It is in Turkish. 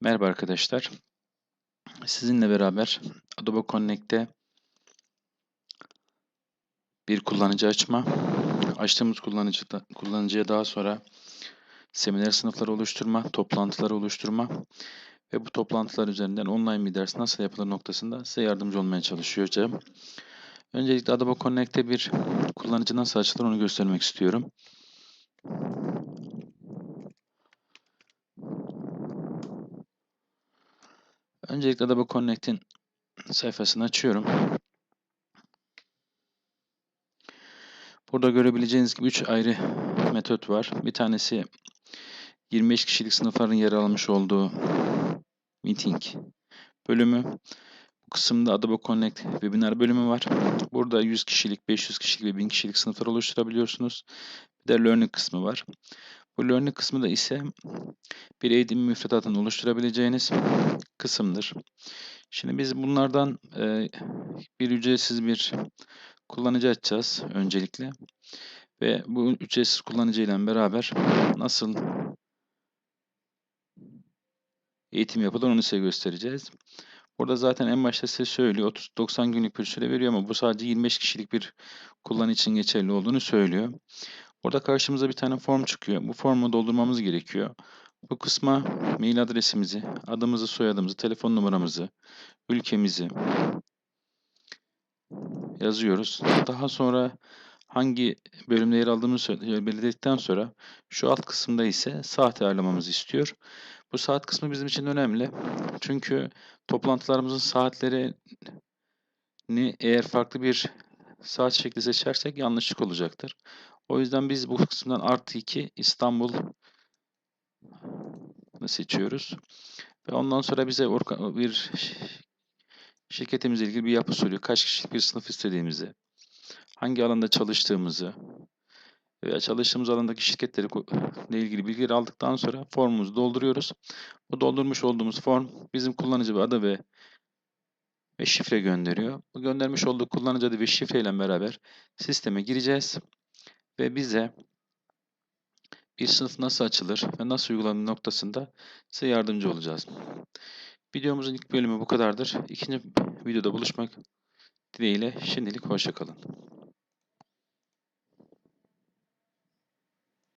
Merhaba arkadaşlar. Sizinle beraber Adobe Connect'te bir kullanıcı açma, açtığımız kullanıcı kullanıcıya daha sonra seminer sınıfları oluşturma, toplantıları oluşturma ve bu toplantılar üzerinden online bir ders nasıl yapılır noktasında size yardımcı olmaya çalışacağım. Öncelikle Adobe Connect'te bir kullanıcı nasıl açılır onu göstermek istiyorum. Öncelikle Adobe Connect'in sayfasını açıyorum. Burada görebileceğiniz gibi 3 ayrı metot var. Bir tanesi 25 kişilik sınıfların yer almış olduğu meeting bölümü. Bu kısımda Adobe Connect webinar bölümü var. Burada 100 kişilik, 500 kişilik ve 1000 kişilik sınıflar oluşturabiliyorsunuz. Bir de learning kısmı var. Bu learning kısmı da ise bir eğitim müfredatını oluşturabileceğiniz kısımdır. Şimdi biz bunlardan e, bir ücretsiz bir kullanıcı açacağız öncelikle. Ve bu ücretsiz kullanıcı ile beraber nasıl eğitim yapılır onu size göstereceğiz. Burada zaten en başta size söylüyor 30-90 günlük bir süre veriyor ama bu sadece 25 kişilik bir kullanıcı için geçerli olduğunu söylüyor. Burada karşımıza bir tane form çıkıyor. Bu formu doldurmamız gerekiyor. Bu kısma mail adresimizi, adımızı, soyadımızı, telefon numaramızı, ülkemizi yazıyoruz. Daha sonra hangi bölümde yer aldığımızı belirledikten sonra şu alt kısımda ise saat ayarlamamızı istiyor. Bu saat kısmı bizim için önemli. Çünkü toplantılarımızın saatlerini eğer farklı bir saat şekli seçersek yanlışlık olacaktır. O yüzden biz bu kısımdan artı 2 İstanbul seçiyoruz. Ve ondan sonra bize bir şirketimizle ilgili bir yapı soruyor. Kaç kişilik bir sınıf istediğimizi, hangi alanda çalıştığımızı veya çalıştığımız alandaki şirketleri ile ilgili bilgileri aldıktan sonra formumuzu dolduruyoruz. Bu doldurmuş olduğumuz form bizim kullanıcı adı ve ve şifre gönderiyor. Bu göndermiş olduğu kullanıcı adı ve şifre ile beraber sisteme gireceğiz ve bize bir sınıf nasıl açılır ve nasıl uygulanır noktasında size yardımcı olacağız. Videomuzun ilk bölümü bu kadardır. İkinci videoda buluşmak dileğiyle şimdilik hoşçakalın.